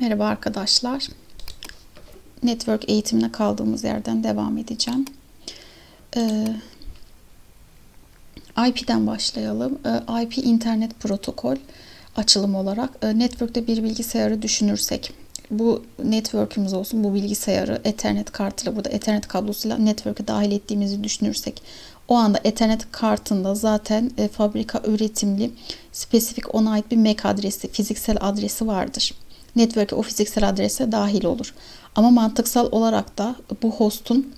Merhaba arkadaşlar. Network eğitimine kaldığımız yerden devam edeceğim. Ee, IP'den başlayalım. Ee, IP internet protokol açılım olarak e, network'te bir bilgisayarı düşünürsek bu network'ümüz olsun bu bilgisayarı ethernet kartıyla burada ethernet kablosuyla network'e dahil ettiğimizi düşünürsek o anda ethernet kartında zaten e, fabrika üretimli spesifik ona ait bir MAC adresi, fiziksel adresi vardır network'e o fiziksel adrese dahil olur. Ama mantıksal olarak da bu host'un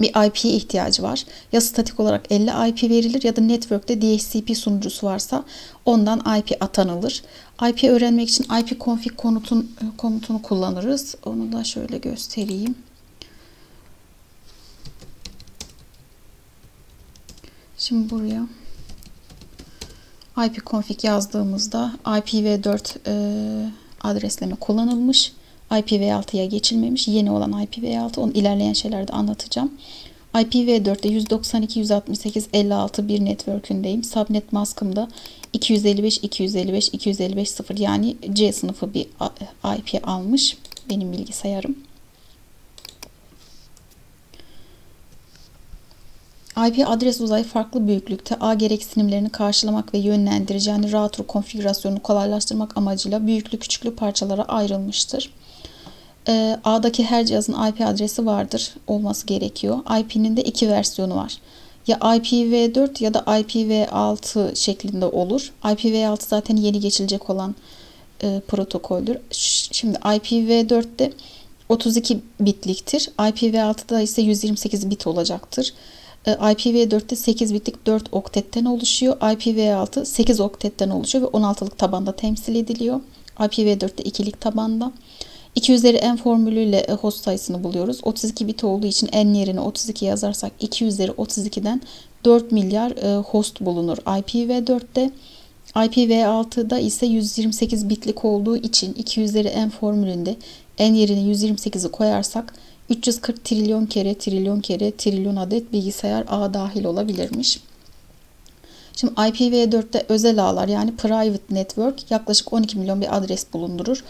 bir IP'ye ihtiyacı var. Ya statik olarak 50 IP verilir ya da network'te DHCP sunucusu varsa ondan IP atanılır. IP öğrenmek için IP config komutun, komutunu kullanırız. Onu da şöyle göstereyim. Şimdi buraya ipconfig yazdığımızda IPv4 e, adresleme kullanılmış. IPv6'ya geçilmemiş. Yeni olan IPv6. Onu ilerleyen şeylerde anlatacağım. IPv4'te 192 168 56 bir network'ündeyim. Subnet maskımda 255 255 255 0 yani C sınıfı bir IP almış benim bilgisayarım. IP adres uzayı farklı büyüklükte ağ gereksinimlerini karşılamak ve yönlendirici yani router konfigürasyonunu kolaylaştırmak amacıyla büyüklü küçüklü parçalara ayrılmıştır. Ee, ağdaki her cihazın IP adresi vardır olması gerekiyor. IP'nin de iki versiyonu var. Ya IPv4 ya da IPv6 şeklinde olur. IPv6 zaten yeni geçilecek olan e, protokoldür. Şimdi IPv4'te 32 bitliktir. IPv6'da ise 128 bit olacaktır. Ee, IPv4'te 8 bitlik 4 oktetten oluşuyor. IPv6 8 oktetten oluşuyor ve 16'lık tabanda temsil ediliyor. IPv4'te ikilik tabanda. 2 üzeri n formülüyle e, host sayısını buluyoruz. 32 bit olduğu için n yerine 32 yazarsak 2 üzeri 32'den 4 milyar e, host bulunur IPv4'te. IPv6'da ise 128 bitlik olduğu için 2 üzeri n formülünde n yerine 128'i koyarsak 340 trilyon kere trilyon kere trilyon adet bilgisayar ağ dahil olabilirmiş. Şimdi IPv4'te özel ağlar yani private network yaklaşık 12 milyon bir adres bulundurur.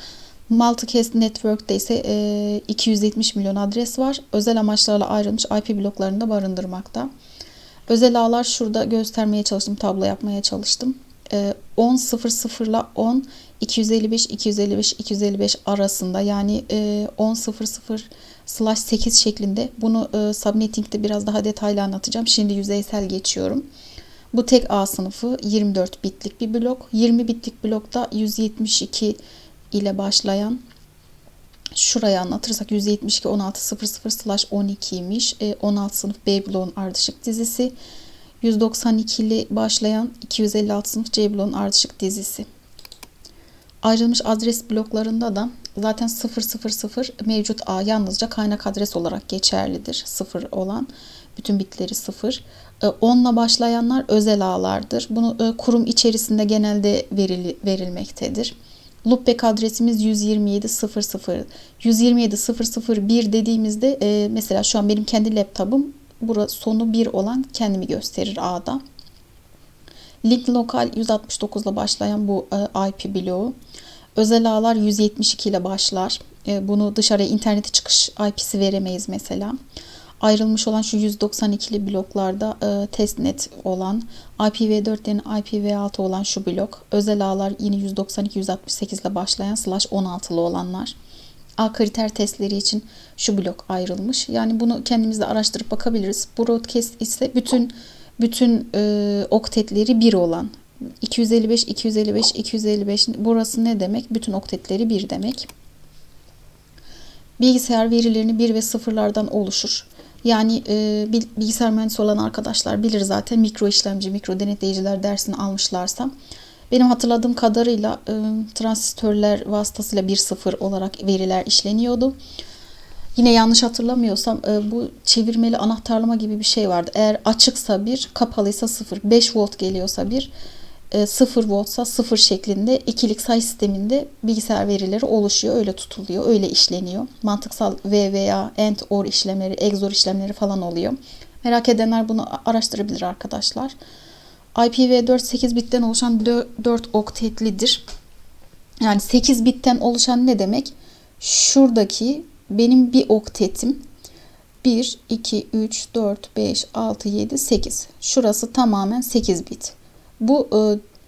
Multicast Network'te ise 270 milyon adres var. Özel amaçlarla ayrılmış IP bloklarını da barındırmakta. Özel ağlar şurada göstermeye çalıştım, tablo yapmaya çalıştım. 10.00 ile 10 255 255 255 arasında yani 10.00 slash 8 şeklinde. Bunu e, subnetting'de biraz daha detaylı anlatacağım. Şimdi yüzeysel geçiyorum. Bu tek A sınıfı 24 bitlik bir blok. 20 bitlik blokta 172 ile başlayan şurayı anlatırsak 172 16 00 slash 12'ymiş. E, 16 sınıf B bloğun ardışık dizisi. 192'li başlayan 256 sınıf C bloğun ardışık dizisi. Ayrılmış adres bloklarında da zaten 000 mevcut A yalnızca kaynak adres olarak geçerlidir. 0 olan bütün bitleri 0. 10 ile başlayanlar özel ağlardır. Bunu e, kurum içerisinde genelde veril, verilmektedir. Loopback adresimiz 127.00. 127.001 dediğimizde e, mesela şu an benim kendi laptopum burası sonu 1 olan kendimi gösterir A'da. Link lokal 169 ile başlayan bu e, IP bloğu. Özel ağlar 172 ile başlar. E, bunu dışarıya internete çıkış IP'si veremeyiz mesela. Ayrılmış olan şu 192'li bloklarda e, testnet olan IPv4'lerin IPv6 olan şu blok. Özel ağlar yine 192-168 ile başlayan slash 16'lı olanlar. A kriter testleri için şu blok ayrılmış. Yani bunu kendimiz de araştırıp bakabiliriz. Broadcast ise bütün bütün e, oktetleri bir olan 255 255 255 burası ne demek? Bütün oktetleri bir demek. Bilgisayar verilerini bir ve sıfırlardan oluşur. Yani e, bilgisayar mühendisi olan arkadaşlar bilir zaten mikro işlemci, mikro denetleyiciler dersini almışlarsa. Benim hatırladığım kadarıyla e, transistörler vasıtasıyla bir sıfır olarak veriler işleniyordu. Yine yanlış hatırlamıyorsam e, bu çevirmeli anahtarlama gibi bir şey vardı. Eğer açıksa bir, kapalıysa sıfır. 5 volt geliyorsa bir, 0 e, voltsa 0 şeklinde ikilik say sisteminde bilgisayar verileri oluşuyor. Öyle tutuluyor, öyle işleniyor. Mantıksal V veya AND OR işlemleri, XOR işlemleri falan oluyor. Merak edenler bunu araştırabilir arkadaşlar. IPv4 8 bitten oluşan 4 oktetlidir. Yani 8 bitten oluşan ne demek? Şuradaki benim bir oktetim 1, 2, 3, 4, 5, 6, 7, 8. Şurası tamamen 8 bit. Bu e,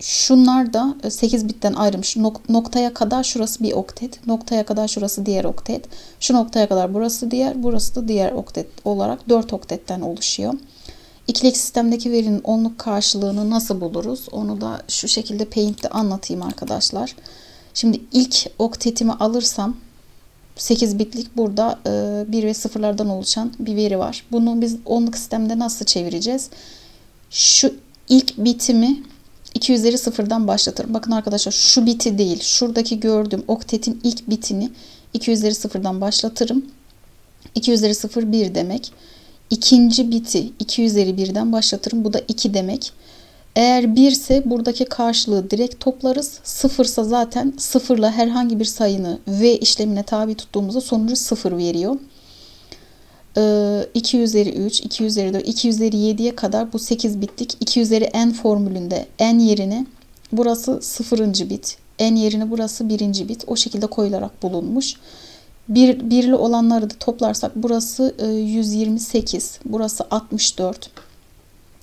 şunlar da 8 bitten ayrılmış. Noktaya kadar şurası bir oktet. Noktaya kadar şurası diğer oktet. Şu noktaya kadar burası diğer. Burası da diğer oktet olarak 4 oktetten oluşuyor. İkilik sistemdeki verinin onluk karşılığını nasıl buluruz? Onu da şu şekilde Paint'te anlatayım arkadaşlar. Şimdi ilk oktetimi alırsam 8 bitlik burada 1 ve 0'lardan oluşan bir veri var. Bunu biz onluk sistemde nasıl çevireceğiz? Şu ilk bitimi 2 üzeri sıfırdan başlatırım. Bakın arkadaşlar şu biti değil. Şuradaki gördüğüm oktetin ilk bitini 2 üzeri sıfırdan başlatırım. 2 üzeri 0 1 demek. İkinci biti 2 üzeri 1'den başlatırım. Bu da 2 demek. Eğer 1 ise buradaki karşılığı direkt toplarız. 0 ise zaten sıfırla herhangi bir sayını v işlemine tabi tuttuğumuzda sonucu 0 veriyor. 2 ee, üzeri 3, 2 üzeri 4, 2 üzeri 7'ye kadar bu 8 bitlik 2 üzeri n formülünde n yerine burası 0. bit, n yerine burası 1. bit o şekilde koyularak bulunmuş. Bir, birli olanları da toplarsak burası 128, e, burası 64,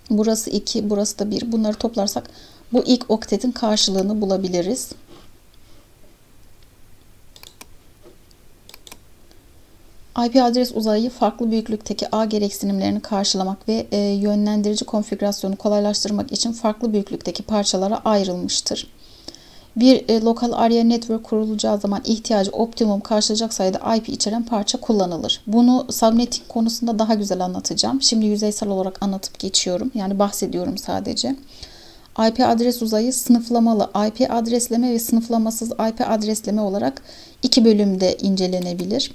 burası 2, burası da 1. Bunları toplarsak bu ilk oktetin karşılığını bulabiliriz. IP adres uzayı farklı büyüklükteki ağ gereksinimlerini karşılamak ve e, yönlendirici konfigürasyonu kolaylaştırmak için farklı büyüklükteki parçalara ayrılmıştır. Bir e, lokal area network kurulacağı zaman ihtiyacı optimum karşılayacak sayıda IP içeren parça kullanılır. Bunu subnetting konusunda daha güzel anlatacağım. Şimdi yüzeysel olarak anlatıp geçiyorum. Yani bahsediyorum sadece. IP adres uzayı sınıflamalı IP adresleme ve sınıflamasız IP adresleme olarak iki bölümde incelenebilir.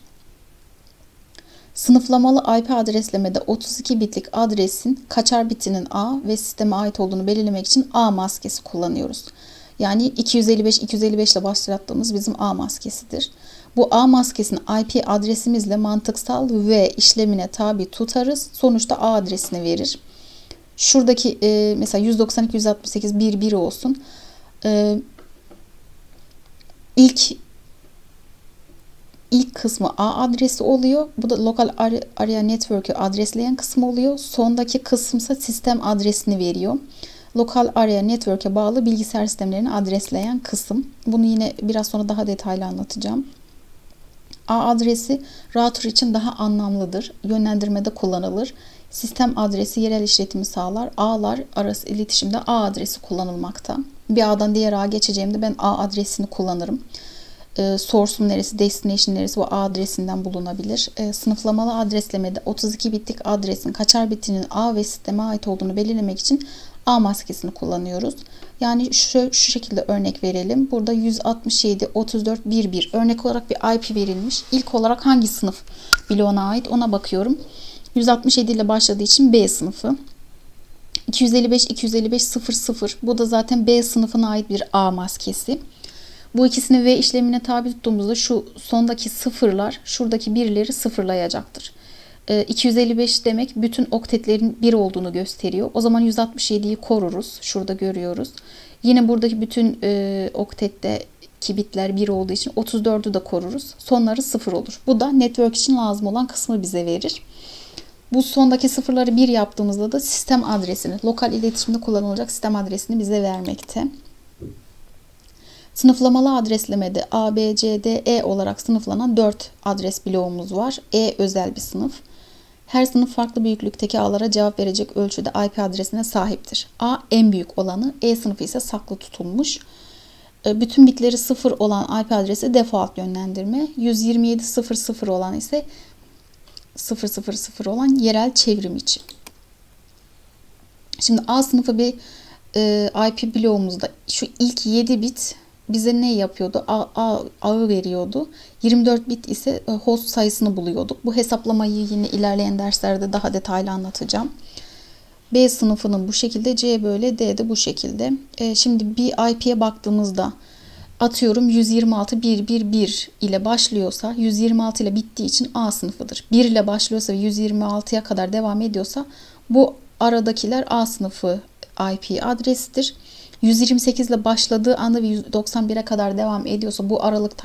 Sınıflamalı IP adreslemede 32 bitlik adresin kaçar bitinin A ve sisteme ait olduğunu belirlemek için A maskesi kullanıyoruz. Yani 255 255 ile başlattığımız bizim A maskesidir. Bu A maskesini IP adresimizle mantıksal ve işlemine tabi tutarız. Sonuçta A adresini verir. Şuradaki e, mesela 192 168 1 1 olsun. E, ilk ilk kısmı A adresi oluyor. Bu da lokal area network'ü adresleyen kısım oluyor. Sondaki kısımsa sistem adresini veriyor. Lokal area network'e bağlı bilgisayar sistemlerini adresleyen kısım. Bunu yine biraz sonra daha detaylı anlatacağım. A adresi router için daha anlamlıdır. Yönlendirmede kullanılır. Sistem adresi yerel işletimi sağlar. Ağlar arası iletişimde A adresi kullanılmakta. Bir A'dan diğer A'ya geçeceğimde ben A adresini kullanırım e, source'un neresi, destination neresi bu A adresinden bulunabilir. E, sınıflamalı adreslemede 32 bitlik adresin kaçar bitinin A ve sisteme ait olduğunu belirlemek için A maskesini kullanıyoruz. Yani şu, şu şekilde örnek verelim. Burada 167 34 11 örnek olarak bir IP verilmiş. İlk olarak hangi sınıf bloğuna ait ona bakıyorum. 167 ile başladığı için B sınıfı. 255 255 00 bu da zaten B sınıfına ait bir A maskesi. Bu ikisini V işlemine tabi tuttuğumuzda şu sondaki sıfırlar şuradaki birleri sıfırlayacaktır. 255 ee, demek bütün oktetlerin 1 olduğunu gösteriyor. O zaman 167'yi koruruz. Şurada görüyoruz. Yine buradaki bütün e, oktetteki bitler 1 olduğu için 34'ü de koruruz. Sonları 0 olur. Bu da network için lazım olan kısmı bize verir. Bu sondaki sıfırları 1 yaptığımızda da sistem adresini, lokal iletişimde kullanılacak sistem adresini bize vermekte. Sınıflamalı adreslemede A, B, C, D, E olarak sınıflanan 4 adres bloğumuz var. E özel bir sınıf. Her sınıf farklı büyüklükteki ağlara cevap verecek ölçüde IP adresine sahiptir. A en büyük olanı, E sınıfı ise saklı tutulmuş. E, bütün bitleri 0 olan IP adresi default yönlendirme. 127.00 olan ise 000 olan yerel çevrim için. Şimdi A sınıfı bir e, IP bloğumuzda şu ilk 7 bit bize ne yapıyordu? Ağı veriyordu. 24 bit ise e, host sayısını buluyorduk. Bu hesaplamayı yine ilerleyen derslerde daha detaylı anlatacağım. B sınıfının bu şekilde, C böyle, D de bu şekilde. E, şimdi bir IP'ye baktığımızda atıyorum 126.111 ile başlıyorsa 126 ile bittiği için A sınıfıdır. 1 ile başlıyorsa ve 126'ya kadar devam ediyorsa bu aradakiler A sınıfı IP adresidir. 128 ile başladığı anda ve 191'e kadar devam ediyorsa bu aralıkta